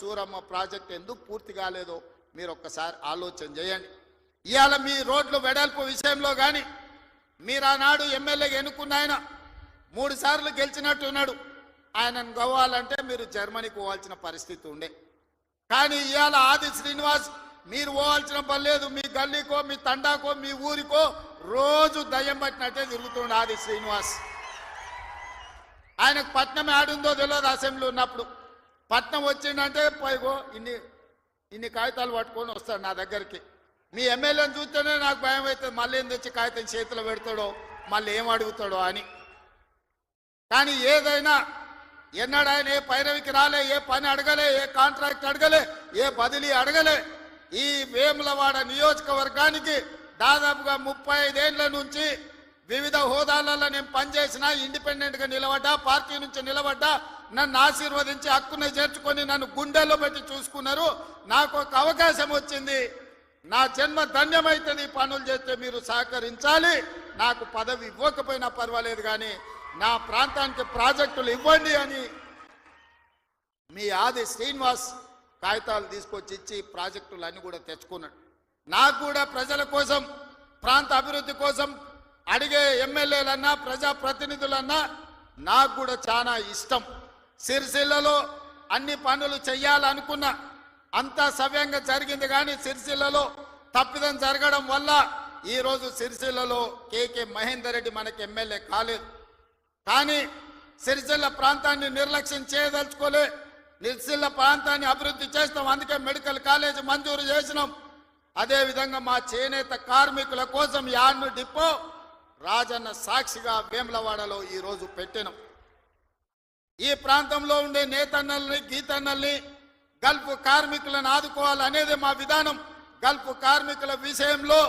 Suramma project ఎందుకు పూర్తి కాలేదో మీరు ఒక్కసారి ఆలోచన చేయండి. ఇవాళ మీ రోడ్లు వెడల్పు విషయంలో కానీ మీరు ఆనాడు ఎమ్మెల్యేగా ఎన్నుకున్న ఆయన మూడు సార్లు గెలిచినట్టున్నాడు ఆయనను గవ్వాలంటే మీరు జర్మనీకి పోవాల్సిన పరిస్థితి ఉండే. కానీ ఇవాళ ఆది శ్రీనివాస్ మీరు పోవాల్సిన పని లేదు. మీ గల్లీకో మీ తండాకో మీ ఊరికో రోజు దయ్యం పట్టినట్టే తిరుగుతుండే ఆది శ్రీనివాస్. ఆయనకు పట్నం ఆడుందో తెలియదు అసెంబ్లీ ఉన్నప్పుడు. పట్నం వచ్చిందంటే పైగో ఇన్ని ఇన్ని కాగితాలు పట్టుకొని వస్తాడు నా దగ్గరికి. మీ ఎమ్మెల్యేని చూస్తేనే నాకు భయం అవుతుంది. మళ్ళీ ఏం తెచ్చి కాగితం చేతిలో పెడతాడో మళ్ళీ ఏం అడుగుతాడో అని. కానీ ఏదైనా ఎన్నడు ఆయన ఏ పైరవికి రాలే ఏ పని అడగలే ఏ కాంట్రాక్ట్ అడగలే ఏ బదిలీ అడగలే. ఈ వేములవాడ నియోజకవర్గానికి దాదాపుగా ముప్పై ఐదేళ్ళ నుంచి వివిధ హోదాలలో నేను పనిచేసిన ఇండిపెండెంట్గా నిలబడ్డా పార్టీ నుంచి నిలబడ్డా నన్ను ఆశీర్వదించి హక్కుని చేర్చుకొని నన్ను గుండెల్లో పెట్టి చూసుకున్నారు. నాకు ఒక అవకాశం వచ్చింది. నా జన్మ ధన్యమైతుంది. పనులు చేస్తే మీరు సహకరించాలి. నాకు పదవి ఇవ్వకపోయినా పర్వాలేదు కానీ నా ప్రాంతానికి ప్రాజెక్టులు ఇవ్వండి అని మీ ఆది శ్రీనివాస్ కాగితాలు తీసుకొచ్చి ఇచ్చి ప్రాజెక్టులు అన్ని కూడా తెచ్చుకున్నాడు. నాకు కూడా ప్రజల కోసం ప్రాంత అభివృద్ధి కోసం అడిగే ఎమ్మెల్యేలన్నా ప్రజాప్రతినిధులన్నా నాకు కూడా చాలా ఇష్టం. సిరిసిల్లలో అన్ని పనులు చెయ్యాలనుకున్నా అంతా సవ్యంగా జరిగింది కానీ సిరిసిల్లలో తప్పిదం జరగడం వల్ల ఈరోజు సిరిసిల్లలో కేకే మహేందర్ రెడ్డి మనకి ఎమ్మెల్యే కాలేదు. కానీ సిరిసిల్ల ప్రాంతాన్ని నిర్లక్ష్యం చేయదలుచుకోలే. నిర్సిల్ల ప్రాంతాన్ని అభివృద్ధి చేస్తాం. అందుకే మెడికల్ కాలేజ్ మంజూరు చేసినాం. అదేవిధంగా మా చేనేత కార్మికుల కోసం యాన్ను డిపో రాజన్న సాక్షిగా వేములవాడలో ఈ రోజు పెట్టినాం. ఈ ప్రాంతంలో ఉండే నేతన్నల్ని గీతన్నల్ని గల్ఫ్ కార్మికులను ఆదుకోవాలనేది మా విధానం. గల్ఫ్ కార్మికుల విషయంలో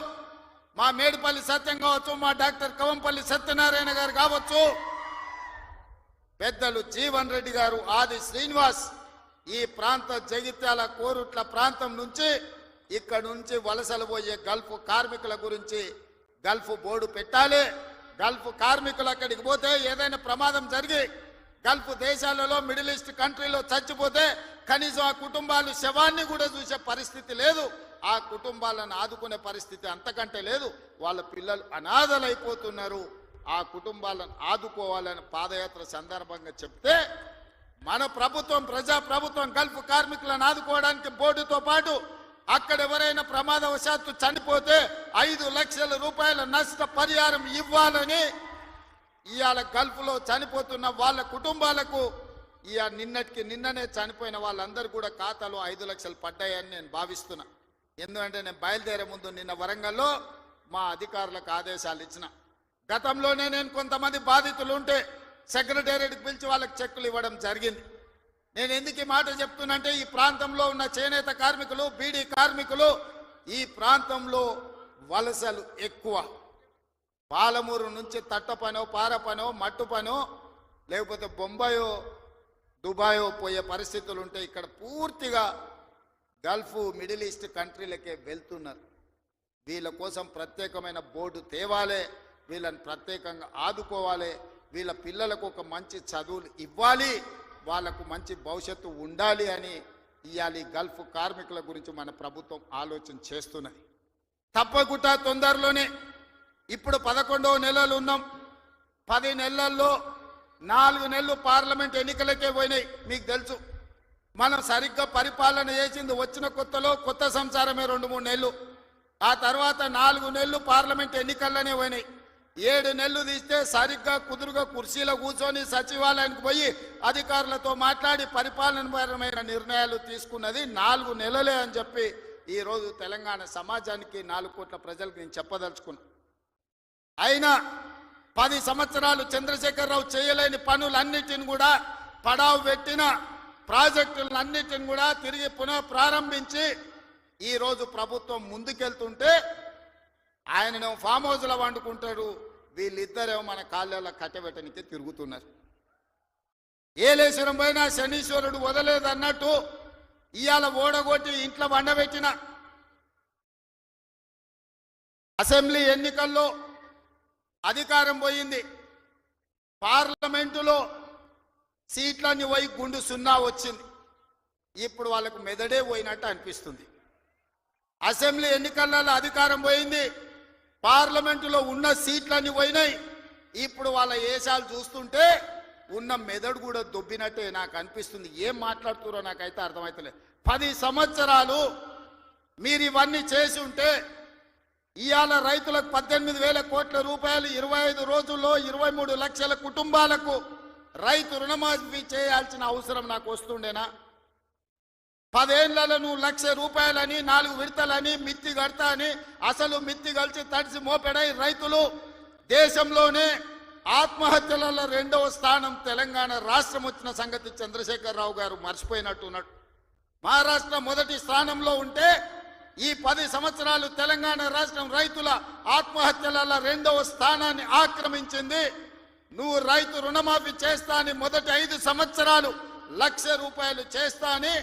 మా మేడిపల్లి సత్యం కావచ్చు మా డాక్టర్ కవంపల్లి సత్యనారాయణ గారు కావచ్చు పెద్దలు జీవన్ రెడ్డి గారు ఆది శ్రీనివాస్ ఈ ప్రాంత జగిత్యాల కోరుట్ల ప్రాంతం నుంచి ఇక్కడ నుంచి వలసలు పోయే గల్ఫ్ కార్మికుల గురించి గల్ఫ్ బోర్డు పెట్టాలి. గల్ఫ్ కార్మికులు అక్కడికి పోతే ఏదైనా ప్రమాదం జరిగి గల్ఫ్ దేశాలలో మిడిల్ ఈస్ట్ కంట్రీలో చచ్చిపోతే కనీసం ఆ కుటుంబాలు శవాన్ని కూడా చూసే పరిస్థితి లేదు. ఆ కుటుంబాలను ఆదుకునే పరిస్థితి అంతకంటే లేదు. వాళ్ళ పిల్లలు అనాథలైపోతున్నారు. ఆ కుటుంబాలను ఆదుకోవాలని పాదయాత్ర సందర్భంగా చెప్తే మన ప్రభుత్వం ప్రజా ప్రభుత్వం గల్ఫ్ కార్మికులను ఆదుకోవడానికి బోర్డుతో పాటు అక్కడ ఎవరైనా ప్రమాదవశాత్తు చనిపోతే ఐదు లక్షల రూపాయల నష్ట పరిహారం ఇవ్వాలని ఇవాళ గల్ఫ్లో చనిపోతున్న వాళ్ళ కుటుంబాలకు ఇవాళ నిన్నటికి నిన్ననే చనిపోయిన వాళ్ళందరూ కూడా ఖాతాలో ఐదు లక్షలు పడ్డాయని నేను భావిస్తున్నా. ఎందుకంటే నేను బయలుదేరే ముందు నిన్న వరంగల్లో మా అధికారులకు ఆదేశాలు ఇచ్చిన. గతంలోనే నేను కొంతమంది బాధితులు ఉంటే సెక్రటేరియట్కి పిలిచి వాళ్ళకి చెక్కులు ఇవ్వడం జరిగింది. నేను ఎందుకు ఈ మాట చెప్తున్నంటే ఈ ప్రాంతంలో ఉన్న చేనేత కార్మికులు బీడీ కార్మికులు ఈ ప్రాంతంలో వలసలు ఎక్కువ. పాలమూరు నుంచి తట్ట పనో పార పనో మట్టు పనో లేకపోతే బొంబాయో దుబాయో పోయే పరిస్థితులు ఉంటే ఇక్కడ పూర్తిగా గల్ఫ్ మిడిల్ ఈస్ట్ కంట్రీలకే వెళ్తున్నారు. వీళ్ళ కోసం ప్రత్యేకమైన బోర్డు తేవాలే వీళ్ళని ప్రత్యేకంగా ఆదుకోవాలి వీళ్ళ పిల్లలకు ఒక మంచి చదువులు ఇవ్వాలి వాళ్ళకు మంచి భవిష్యత్తు ఉండాలి అని ఇవాళ గల్ఫ్ కార్మికుల గురించి మన ప్రభుత్వం ఆలోచన చేస్తున్నది. తప్పకుండా తొందరలోనే ఇప్పుడు పదకొండవ నెలలు ఉన్నాం. పది నెలల్లో నాలుగు నెలలు పార్లమెంట్ ఎన్నికలకే పోయినాయి మీకు తెలుసు. మనం సరిగ్గా పరిపాలన చేసింది వచ్చిన కొత్తలో కొత్త సంసారమే రెండు మూడు నెలలు. ఆ తర్వాత నాలుగు నెలలు పార్లమెంట్ ఎన్నికల్లోనే పోయినాయి. ఏడు నెలలు తీస్తే సరిగ్గా కుదురుగా కుర్చీలో కూర్చొని సచివాలయానికి పోయి అధికారులతో మాట్లాడి పరిపాలనపరమైన నిర్ణయాలు తీసుకున్నది నాలుగు నెలలే అని చెప్పి ఈరోజు తెలంగాణ సమాజానికి నాలుగు కోట్ల ప్రజలకు నేను చెప్పదలుచుకున్నాను అయినా పది సంవత్సరాలు చంద్రశేఖరరావు చేయలేని పనులన్నిటిని కూడా పడావు పెట్టిన ప్రాజెక్టులన్నిటిని కూడా తిరిగి పునః ప్రారంభించి ఈరోజు ప్రభుత్వం ముందుకెళ్తుంటే ఆయననేమో ఫామ్ హౌస్లో వండుకుంటాడు వీళ్ళిద్దరేమో మన కాళ్ళలో కట్టబెట్టనికి తిరుగుతున్నారు. ఏలేశ్వరం పోయినా శనీశ్వరుడు వదలేదన్నట్టు ఇవాళ ఓడగొట్టి ఇంట్లో వండబెట్టిన అసెంబ్లీ ఎన్నికల్లో అధికారం పోయింది. పార్లమెంటులో సీట్లన్నీ పోయి గుండు సున్నా వచ్చింది. ఇప్పుడు వాళ్ళకు మెదడే పోయినట్టు అనిపిస్తుంది. అసెంబ్లీ ఎన్నికలలో అధికారం పోయింది. పార్లమెంటులో ఉన్న సీట్లన్నీ పోయినాయి. ఇప్పుడు వాళ్ళ ఏషాలు చూస్తుంటే ఉన్న మెదడు కూడా దొబ్బినట్టే నాకు అనిపిస్తుంది. ఏం మాట్లాడుతున్నారో నాకైతే అర్థమవుతలేదు పది సంవత్సరాలు మీరు ఇవన్నీ చేసి ఉంటే ఇవాళ రైతులకు పద్దెనిమిది వేల కోట్ల రూపాయలు ఇరవై ఐదు రోజుల్లో ఇరవై మూడు లక్షల కుటుంబాలకు రైతు రుణమాఫీ చేయాల్సిన అవసరం నాకు వస్తుండేనా? పదేళ్ళలో నువ్వు లక్ష రూపాయలని నాలుగు విడతలని మిత్తి కడతా అని అసలు మిత్తి కలిసి తడిసి మోపెడై రైతులు దేశంలోనే ఆత్మహత్యలలో రెండవ స్థానం తెలంగాణ రాష్ట్రం వచ్చిన సంగతి చంద్రశేఖరరావు గారు మర్చిపోయినట్టున్నాడు మహారాష్ట్ర మొదటి స్థానంలో ఉంటే ఈ పది సంవత్సరాలు తెలంగాణ రాష్ట్రం రైతుల ఆత్మహత్యల రెండవ స్థానాన్ని ఆక్రమించింది. నువ్వు రైతు రుణమాఫీ చేస్తా అని మొదటి ఐదు సంవత్సరాలు లక్ష రూపాయలు చేస్తా అని